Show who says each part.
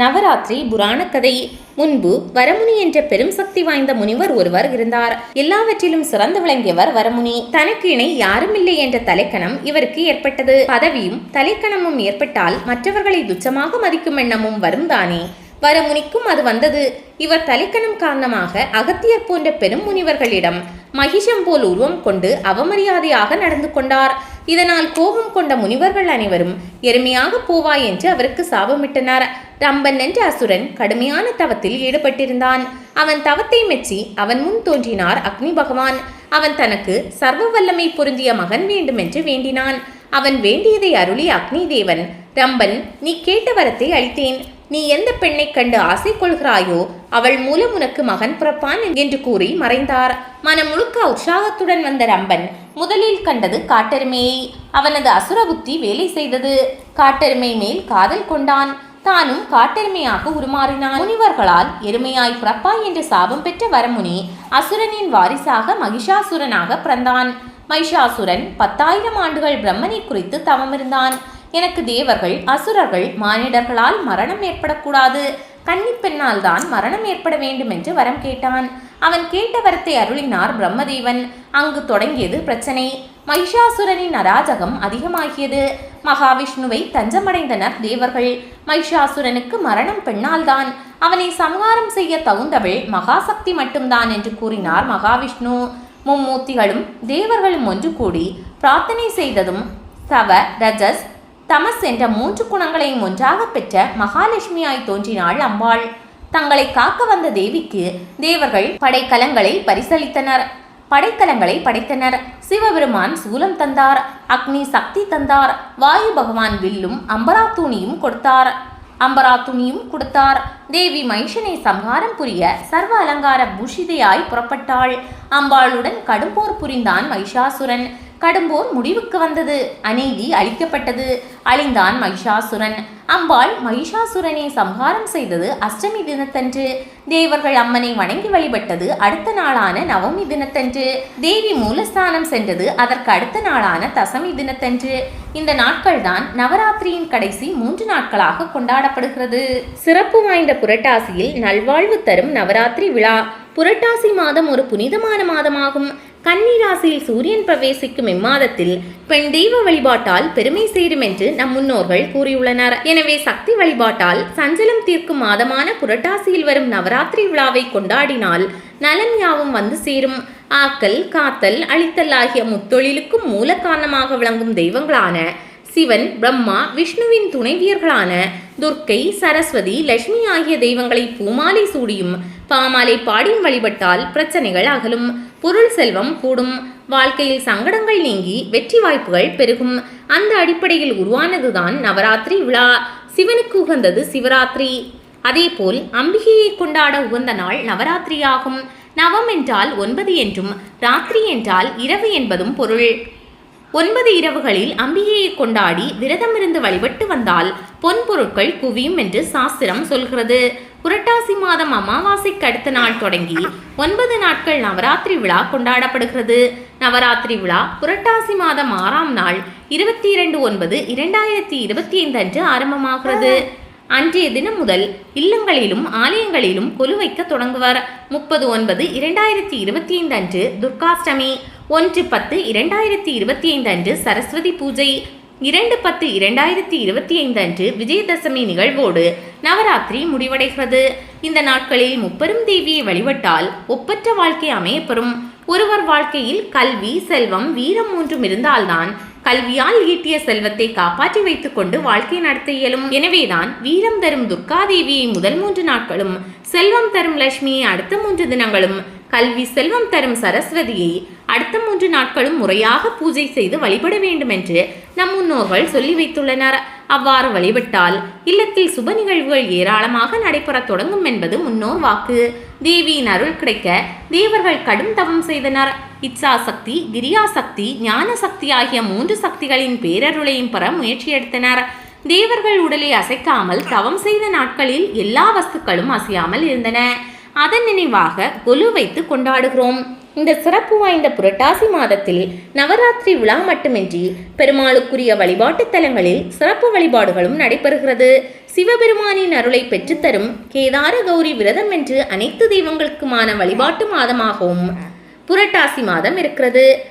Speaker 1: நவராத்திரி புராண கதை முன்பு வரமுனி என்ற பெரும் சக்தி வாய்ந்த முனிவர் ஒருவர் இருந்தார். எல்லாவற்றிலும் சிறந்து விளங்கியவர் வரமுனி. தனக்கு இணை யாருமில்லை என்ற தலைக்கணம் இவருக்கு ஏற்பட்டது. பதவியும் தலைக்கணமும் ஏற்பட்டால் மற்றவர்களை துச்சமாக மதிக்கும் எண்ணமும் வரும் தானே வரமுனிக்கும் அது வந்தது. இவர் தலைக்கணம் காரணமாக அகத்தியர் போன்ற பெரும் முனிவர்களிடம் மகிஷம் போல் உருவம் கொண்டு அவமரியாதையாக நடந்து கொண்டார். இதனால் கோபம் கொண்ட முனிவர்கள் அனைவரும் எருமையாக போவாய் என்று அவருக்கு சாபமிட்டனர். ரம்பன் என்ற அசுரன் கடுமையான தவத்தில் ஈடுபட்டிருந்தான். அவன் தவத்தை மெச்சி அவன் முன் தோன்றினார் அக்னி பகவான். அவன் தனக்கு சர்வ வல்லமை பொருந்திய மகன் வேண்டும் என்று வேண்டினான். அவன் வேண்டியதை அருளி அக்னி தேவன் ரம்பன் நீ கேட்ட வரத்தை அளித்தேன். நீ எந்த பெண்ணை கண்டு ஆசை கொள்கிறாயோ அவள் மூலம் உனக்கு மகன் பிறப்பான் என்று கூறி மறைந்தார். மனம் முழுக்க உற்சாகத்துடன் வந்த ரம்பன் முதலில் கண்டது காட்டெருமையை அவனது அசுர புத்தி வேலை செய்தது. காட்டெருமை மேல் காதல் கொண்டான். தானும் காட்டெருமையாக உருமாறினான். முனிவர்களால் எருமையாய் பிறப்பாய் என்று சாபம் பெற்ற வரமுனி அசுரனின் வாரிசாக மகிஷாசுரனாக பிறந்தான். மகிஷாசுரன் பத்தாயிரம் ஆண்டுகள் பிரம்மனை குறித்து தவமிருந்தான். எனக்கு தேவர்கள் அசுரர்கள் மானிடர்களால் மரணம் ஏற்படக்கூடாது. கன்னிப்பெண்ணால் தான் மரணம் ஏற்பட வேண்டும் என்று வரம் கேட்டான். அவன் கேட்ட வரத்தை அருளினார் பிரம்மதேவன். அங்கு தொடங்கியது பிரச்சனை. மகிஷாசுரனின் அராஜகம் அதிகமாகியது. மகாவிஷ்ணுவை தஞ்சமடைந்தனர் தேவர்கள். மகிஷாசுரனுக்கு மரணம் பெண்ணால்தான் அவனை சம்ஹாரம் செய்ய தகுந்தவள் மகாசக்தி மட்டும்தான் என்று கூறினார் மகாவிஷ்ணு. மும்மூர்த்திகளும் தேவர்களும் ஒன்று கூடி பிரார்த்தனை செய்ததும் தவ ரஜஸ் தமஸ் என்ற மூன்று குணங்களையும் ஒன்றாக பெற்ற மகாலட்சுமியாய் தோன்றினாள் அம்பாள். தங்களை காக்க வந்த தேவிக்கு தேவர்கள் படைக்கலங்களை பரிசளித்தனர். படைக்கலங்களை படைத்தனர். சிவபெருமான் சூலம் தந்தார். அக்னி சக்தி தந்தார். வாயு பகவான் வில்லும் அம்பராத்துணியும் கொடுத்தார். அம்பராத்துணியும் கொடுத்தார். தேவி மைஷனை சம்ஹாரம் புரிய சர்வ அலங்கார பூஷிதையாய் புறப்பட்டாள். அம்பாளுடன் கடும்போர் புரிந்தான் மைஷாசுரன் கடும்போர் முடிவுக்கு வந்தது. அநீதி அழிக்கப்பட்டது அழிந்தான் மகிஷாசுரன். அம்பாள் மகிஷாசுரனை சம்ஹாரம் செய்தது அஷ்டமி தினத்தன்று. தேவர்கள் அம்மனை வணங்கி வழிபட்டது அடுத்த நாளான நவமி தினத்தன்று. தேவி மூலஸ்தானம் சென்றது அதற்கு அடுத்த நாளான தசமி தினத்தன்று. இந்த நாட்கள்தான் நவராத்திரியின் கடைசி மூன்று நாட்களாக கொண்டாடப்படுகிறது. சிறப்பு வாய்ந்த புரட்டாசியில் நல்வாழ்வு தரும் நவராத்திரி விழா. புரட்டாசி மாதம் ஒரு புனிதமான மாதமாகும். கன்னிராசியில் சூரியன் பிரவேசிக்கும் இம்மாதத்தில் பெண் தெய்வ வழிபாட்டால் பெருமை சேரும் என்று நம் முன்னோர்கள் கூறியுள்ளனர். எனவே சக்தி வழிபாட்டால் சஞ்சலம் தீர்க்கும் மாதமான புரட்டாசியில் வரும் நவராத்திரி விழாவை கொண்டாடினால் நலன் யாவும் வந்து சேரும். ஆக்கல் காத்தல் அழித்தல் ஆகிய முத்தொழிலுக்கும் மூல காரணமாக விளங்கும் தெய்வங்களான சிவன் பிரம்மா விஷ்ணுவின் துணைவியர்களான துர்க்கை சரஸ்வதி லட்சுமி ஆகிய தெய்வங்களை பூமாலை சூடியும் பாமாலை பாடியும் வழிபட்டால் பிரச்சனைகள் அகலும். பொருள் செல்வம் கூடும். வாழ்க்கையில் சங்கடங்கள் நீங்கி வெற்றி வாய்ப்புகள் பெருகும். அந்த அடிப்படையில் உருவானதுதான் நவராத்திரி விழா. சிவனுக்கு உகந்தது சிவராத்திரி. அதேபோல் அம்பிகையை கொண்டாட உகந்த நாள் நவராத்திரியாகும். நவம் என்றால் ஒன்பது என்றும் ராத்திரி என்றால் இரவு என்பதும் பொருள். ஒன்பது இரவுகளில் அம்பிகையை கொண்டாடி விரதமிருந்து வழிபட்டு வந்தால் பொன் பொருட்கள் குவியும் என்று சாஸ்திரம் சொல்கிறது. புரட்டாசி மாதம் அமாவாசைக்கு அடுத்த நாள் தொடங்கி ஒன்பது நாட்கள் நவராத்திரி விழா கொண்டாடப்படுகிறது. நவராத்திரி விழா புரட்டாசி மாதம் ஆறாம் நாள் இருபத்தி இரண்டு ஒன்பது இரண்டாயிரத்தி இருபத்தி ஐந்து அன்று ஆரம்பமாகிறது. அன்றைய தினம் முதல் இல்லங்களிலும் ஆலயங்களிலும் கொலு வைக்க தொடங்குவர். முப்பது ஒன்பது இரண்டாயிரத்தி இருபத்தி ஐந்து அன்று துர்காஷ்டமி. ஒன்று பத்து இரண்டாயிரத்தி இருபத்தி ஐந்து அன்று சரஸ்வதி பூஜை. இரண்டு பத்து இரண்டாயிரத்தி இருபத்தி ஐந்து அன்று விஜயதசமி நிகழ்வோடு நவராத்திரி முடிவடைகிறது. இந்த நாட்களில் முப்பெரும் தேவியை வழிபட்டால் ஒப்பற்ற வாழ்க்கை அமையப்பெறும். ஒருவர் வாழ்க்கையில் கல்வி செல்வம் வீரம் மூன்றும் இருந்தால்தான் கல்வியால் ஈட்டிய செல்வத்தை காப்பாற்றி வைத்துக் கொண்டு வாழ்க்கை நடத்த இயலும். எனவேதான் வீரம் தரும் துர்காதேவியை முதல் மூன்று நாட்களும் செல்வம் தரும் லட்சுமியை அடுத்த மூன்று தினங்களும் கல்வி செல்வம் தரும் சரஸ்வதியை அடுத்த மூன்று நாட்களும் முறையாக பூஜை செய்து வழிபட வேண்டும் என்று நம் முன்னோர்கள் சொல்லி வைத்துள்ளனர். அவ்வாறு வழிபட்டால் இல்லத்தில் சுப நிகழ்வுகள் ஏராளமாக நடைபெறத் தொடங்கும் என்பது முன்னோர் வாக்கு. தேவியின் அருள் கிடைக்க தேவர்கள் கடும் தவம் செய்தனர். இச்சா சக்தி கிரியா சக்தி ஞான சக்தி ஆகிய மூன்று சக்திகளின் பேரருளையும் பெற முயற்சி எடுத்தனர். தேவர்கள் உடலை அசைக்காமல் தவம் செய்த நாட்களில் எல்லா வஸ்துக்களும் அசையாமல் இருந்தன. அதன் நினைவாக கொலு வைத்து கொண்டாடுகிறோம். இந்த சிறப்பு வாய்ந்த புரட்டாசி மாதத்தில் நவராத்திரி விழா மட்டுமின்றி பெருமாளுக்குரிய வழிபாட்டுத் தலங்களில் சிறப்பு வழிபாடுகளும் நடைபெறுகிறது. சிவபெருமானின் அருளை பெற்றுத்தரும் கேதார கௌரி விரதம் என்று அனைத்து தெய்வங்களுக்குமான வழிபாட்டு மாதமாகவும் புரட்டாசி மாதம் இருக்கிறது.